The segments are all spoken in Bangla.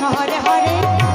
হরে হরে।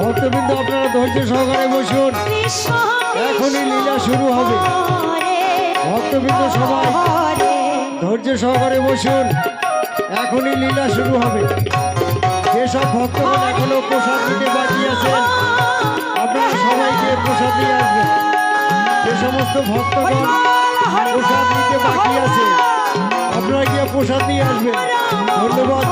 ভক্তবৃন্দ, আপনারা ধৈর্য সহকারে বসুন। এখনই লীলা শুরু হবে। ভক্তবৃন্দ সবাই, ধৈর্য সহকারে বসুন। এখনই লীলা শুরু হবে। যেসব ভক্তগণ এখনও প্রসাদ নিতে বাকি আছেন, আপনারা সবাইকে প্রসাদ দিয়ে আসবেন। যে সমস্ত ভক্তগণ প্রসাদ নিতে বাকি আছে, আপনারা গিয়ে প্রসাদ নিয়ে আসবেন। ধন্যবাদ